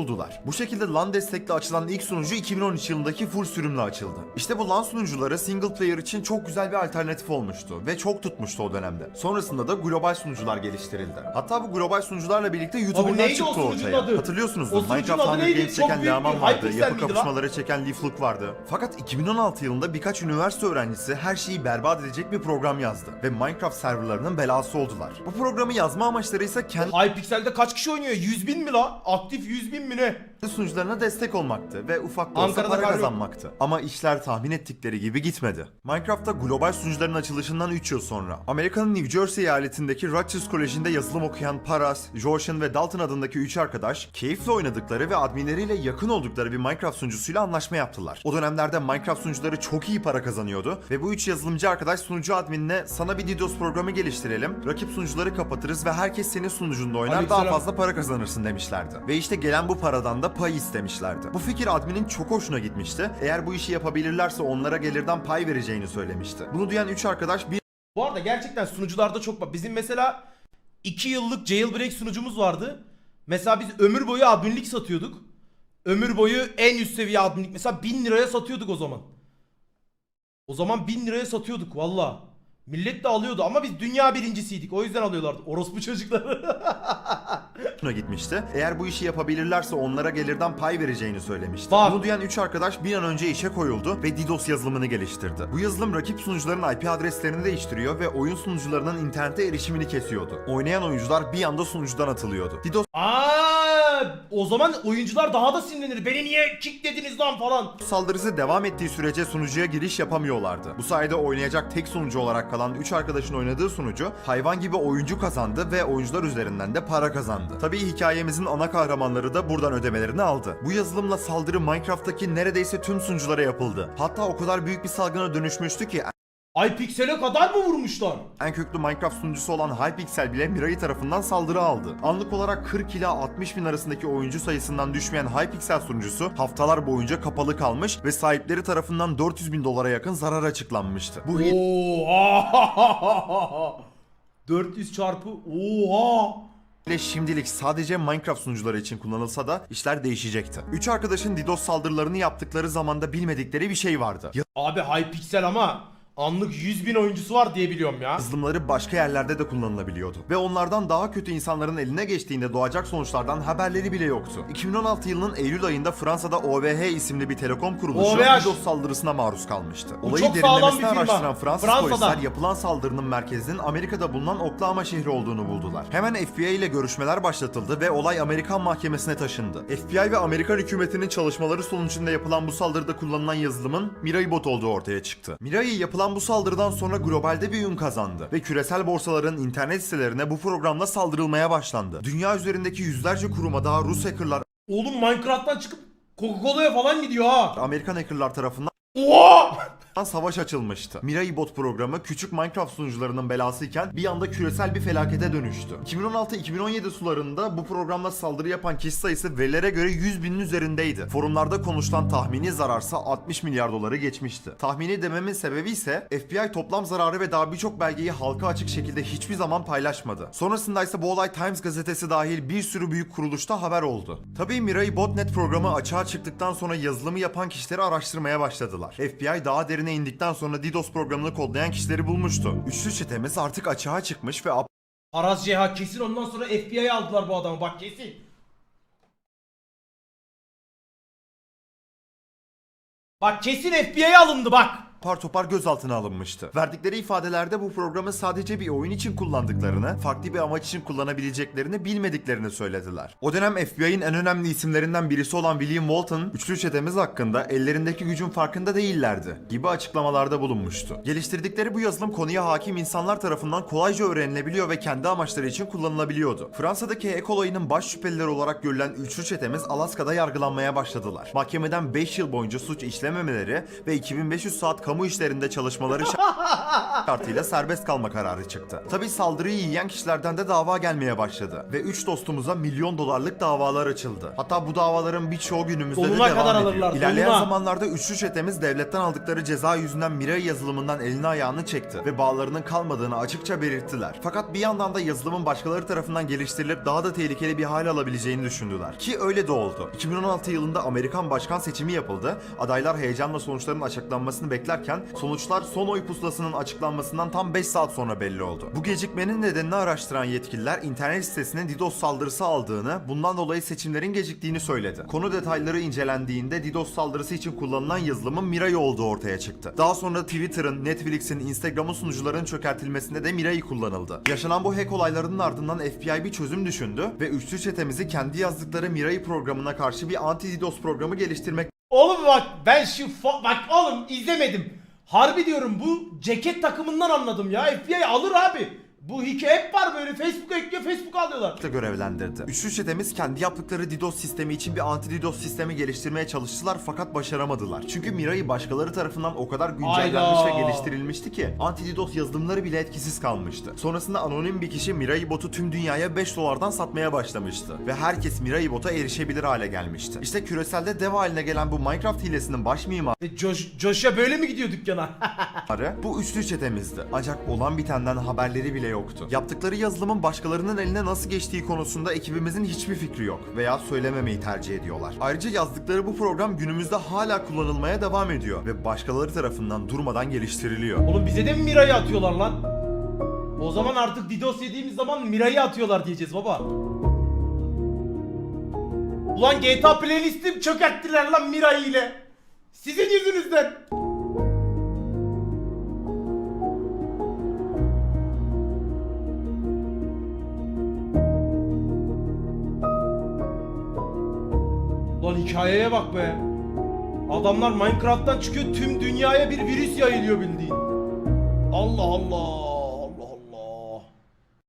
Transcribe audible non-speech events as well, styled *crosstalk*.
buldular. Bu şekilde LAN destekli açılan ilk sunucu 2013 yılındaki full sürümle açıldı. İşte bu LAN sunucuları single player için çok güzel bir alternatif olmuştu ve çok tutmuştu o dönemde. Sonrasında da global sunucular geliştirildi. Hatta bu global sunucularla birlikte o çıktı ortaya. adı? Hatırlıyorsunuzdur. Minecraft Hunger? Games çeken Leaman vardı. Yapı kapışmaları çeken Leaflook vardı. Fakat 2016 yılında birkaç üniversite öğrencisi her şeyi berbat edecek bir program yazdı. Ve Minecraft serverlarının belası oldular. Bu programı yazma amaçları ise kendi Hypixel'de kaç kişi oynuyor? 100 bin mi la? Aktif 100 bin mi ne? sunucularına destek olmaktı ve ufak da olsa Ankara'da para kar yok. kazanmaktı. Ama işler tahmin ettikleri gibi gitmedi. Minecraft'ta global sunucuların açılışından 3 yıl sonra Amerika'nın New Jersey eyaletindeki Rutgers Koleji'nde yazılım okuyan Paras, Joshan ve Dalton adındaki 3 arkadaş keyifle oynadıkları ve adminleriyle yakın oldukları bir Minecraft sunucusuyla anlaşma yaptılar. O dönemlerde Minecraft sunucuları çok iyi para kazanıyordu ve bu 3 yazılımcı arkadaş sunucu adminine sana bir DDoS programı geliştirelim, rakip sunucuları kapatırız ve herkes senin sunucunda oynar daha Aleykümselam. fazla fazla para kazanırsın demişlerdi. Ve işte gelen bu paradan da pay istemişlerdi. Bu fikir adminin çok hoşuna gitmişti. Eğer bu işi yapabilirlerse onlara gelirden pay vereceğini söylemişti. Bunu duyan üç arkadaş bir Bu arada gerçekten sunucularda çok var. Bizim mesela 2 yıllık jailbreak sunucumuz vardı. Mesela biz ömür boyu adminlik satıyorduk. Ömür boyu en üst seviye adminlik. Mesela 1000 liraya satıyorduk o zaman. O zaman 1000 liraya satıyorduk valla. Millet de alıyordu ama biz dünya birincisiydik. O yüzden alıyorlardı. Orospu çocukları. *laughs* hoşuna gitmişti. Eğer bu işi yapabilirlerse onlara gelirden pay vereceğini söylemişti. Bak. Bunu duyan üç arkadaş bir an önce işe koyuldu ve DDoS yazılımını geliştirdi. Bu yazılım rakip sunucuların IP adreslerini değiştiriyor ve oyun sunucularının internete erişimini kesiyordu. Oynayan oyuncular bir anda sunucudan atılıyordu. DDoS Aa, o zaman oyuncular daha da sinirlenir. Beni niye kicklediniz lan falan. saldırısı devam ettiği sürece sunucuya giriş yapamıyorlardı. Bu sayede oynayacak tek sunucu olarak kalan 3 arkadaşın oynadığı sunucu hayvan gibi oyuncu kazandı ve oyuncular üzerinden de para kazandı. Tabii hikayemizin ana kahramanları da buradan ödemelerini aldı. Bu yazılımla saldırı Minecraft'taki neredeyse tüm sunuculara yapıldı. Hatta o kadar büyük bir salgına dönüşmüştü ki Ay piksele kadar mı vurmuşlar? en köklü Minecraft sunucusu olan Hypixel bile Mirai tarafından saldırı aldı. Anlık olarak 40 ila 60 bin arasındaki oyuncu sayısından düşmeyen Hypixel sunucusu haftalar boyunca kapalı kalmış ve sahipleri tarafından 400 bin dolara yakın zarar açıklanmıştı. Bu Oha! *laughs* 400 çarpı oha! hile şimdilik sadece Minecraft sunucuları için kullanılsa da işler değişecekti. Üç arkadaşın DDoS saldırılarını yaptıkları zamanda bilmedikleri bir şey vardı. Abi Hypixel ama anlık 100 bin oyuncusu var diye biliyorum ya. Yazılımları başka yerlerde de kullanılabiliyordu. Ve onlardan daha kötü insanların eline geçtiğinde doğacak sonuçlardan haberleri bile yoktu. 2016 yılının Eylül ayında Fransa'da OVH isimli bir telekom kuruluşu OVH. DDoS saldırısına maruz kalmıştı. Bu Olayı çok sağlam derinlemesine bir firma. araştıran Fransız Fransa'da. polisler yapılan saldırının merkezinin Amerika'da bulunan Oklahoma şehri olduğunu buldular. Hemen FBI ile görüşmeler başlatıldı ve olay Amerikan mahkemesine taşındı. FBI ve Amerikan hükümetinin çalışmaları sonucunda yapılan bu saldırıda kullanılan yazılımın Mirai bot olduğu ortaya çıktı. Mirai yapılan bu saldırıdan sonra globalde bir ün kazandı ve küresel borsaların internet sitelerine bu programla saldırılmaya başlandı. Dünya üzerindeki yüzlerce kuruma daha Rus hackerlar, Oğlum Minecraft'tan çıkıp Coca-Cola'ya falan gidiyor ha. Amerikan hackerlar tarafından Oha! Savaş açılmıştı. Mirai Bot programı küçük Minecraft sunucularının belasıyken bir anda küresel bir felakete dönüştü. 2016-2017 sularında bu programla saldırı yapan kişi sayısı verilere göre 100 binin üzerindeydi. Forumlarda konuşulan tahmini zararsa 60 milyar doları geçmişti. Tahmini dememin sebebi ise FBI toplam zararı ve daha birçok belgeyi halka açık şekilde hiçbir zaman paylaşmadı. Sonrasında ise bu olay Times gazetesi dahil bir sürü büyük kuruluşta haber oldu. Tabii Mirai Botnet programı açığa çıktıktan sonra yazılımı yapan kişileri araştırmaya başladılar. FBI daha derine indikten sonra DDoS programını kodlayan kişileri bulmuştu. Üçlü çetemiz artık açığa çıkmış ve Araz CH kesin ondan sonra FBI'ye aldılar bu adamı bak kesin. Bak kesin FBI'ye alındı bak. Apar topar gözaltına alınmıştı. Verdikleri ifadelerde bu programı sadece bir oyun için kullandıklarını, farklı bir amaç için kullanabileceklerini bilmediklerini söylediler. O dönem FBI'nin en önemli isimlerinden birisi olan William Walton, üçlü çetemiz hakkında ellerindeki gücün farkında değillerdi gibi açıklamalarda bulunmuştu. Geliştirdikleri bu yazılım konuya hakim insanlar tarafından kolayca öğrenilebiliyor ve kendi amaçları için kullanılabiliyordu. Fransa'daki ek olayının baş şüphelileri olarak görülen üçlü çetemiz Alaska'da yargılanmaya başladılar. Mahkemeden 5 yıl boyunca suç işlememeleri ve 2500 saat kamu işlerinde çalışmaları *laughs* kartıyla serbest kalma kararı çıktı. Tabi saldırıyı yiyen kişilerden de dava gelmeye başladı. Ve 3 dostumuza milyon dolarlık davalar açıldı. Hatta bu davaların birçoğu günümüzde de Donuna devam kadar ediyor. alırlar, İlerleyen donuna. zamanlarda üçlü çetemiz devletten aldıkları ceza yüzünden Mirai yazılımından elini ayağını çekti ve bağlarının kalmadığını açıkça belirttiler. Fakat bir yandan da yazılımın başkaları tarafından geliştirilip daha da tehlikeli bir hal alabileceğini düşündüler. Ki öyle de oldu. 2016 yılında Amerikan başkan seçimi yapıldı. Adaylar heyecanla sonuçların açıklanmasını beklerken sonuçlar son oy pusulasının açıklanmasından tam 5 saat sonra belli oldu. Bu gecikmenin nedenini araştıran yetkililer internet sitesine DDoS saldırısı aldığını, bundan dolayı seçimlerin geciktiğini söyledi. Konu detayları incelendiğinde DDoS saldırısı için kullanılan yazılımın Mirai olduğu ortaya çıktı. Daha sonra Twitter'ın, Netflix'in, Instagram'ın sunucuların çökertilmesinde de Mirai kullanıldı. Yaşanan bu hack olaylarının ardından FBI bir çözüm düşündü ve üçlü çetemizi kendi yazdıkları Mirai programına karşı bir anti-DDoS programı geliştirmek Oğlum bak ben şu bak oğlum izlemedim. Harbi diyorum bu ceket takımından anladım ya. FBI alır abi. Bu hikaye hep var böyle Facebook'a ekliyor Facebook'a alıyorlar. da görevlendirdi. Üçlü çetemiz kendi yaptıkları DDoS sistemi için bir anti-DDoS sistemi geliştirmeye çalıştılar fakat başaramadılar. Çünkü Mirai başkaları tarafından o kadar güncellenmiş Hayda. ve geliştirilmişti ki anti-DDoS yazılımları bile etkisiz kalmıştı. Sonrasında anonim bir kişi Mirai botu tüm dünyaya 5 dolardan satmaya başlamıştı ve herkes Mirai bota erişebilir hale gelmişti. İşte küreselde dev haline gelen bu Minecraft hilesinin baş mimarı E, Josh, Josh'a böyle mi gidiyor dükkana? *laughs* bu üçlü çetemizdi. Ancak olan bitenden haberleri bile yoktu. Yaptıkları yazılımın başkalarının eline nasıl geçtiği konusunda ekibimizin hiçbir fikri yok veya söylememeyi tercih ediyorlar. Ayrıca yazdıkları bu program günümüzde hala kullanılmaya devam ediyor ve başkaları tarafından durmadan geliştiriliyor. Oğlum bize de mi Mira'yı atıyorlar lan? O zaman artık DDoS yediğimiz zaman Mira'yı atıyorlar diyeceğiz baba. Ulan GTA playlistim çökerttiler lan Mira'yı ile. Sizin yüzünüzden. Hikayeye bak be. Adamlar Minecraft'tan çıkıyor tüm dünyaya bir virüs yayılıyor bildiğin. Allah Allah.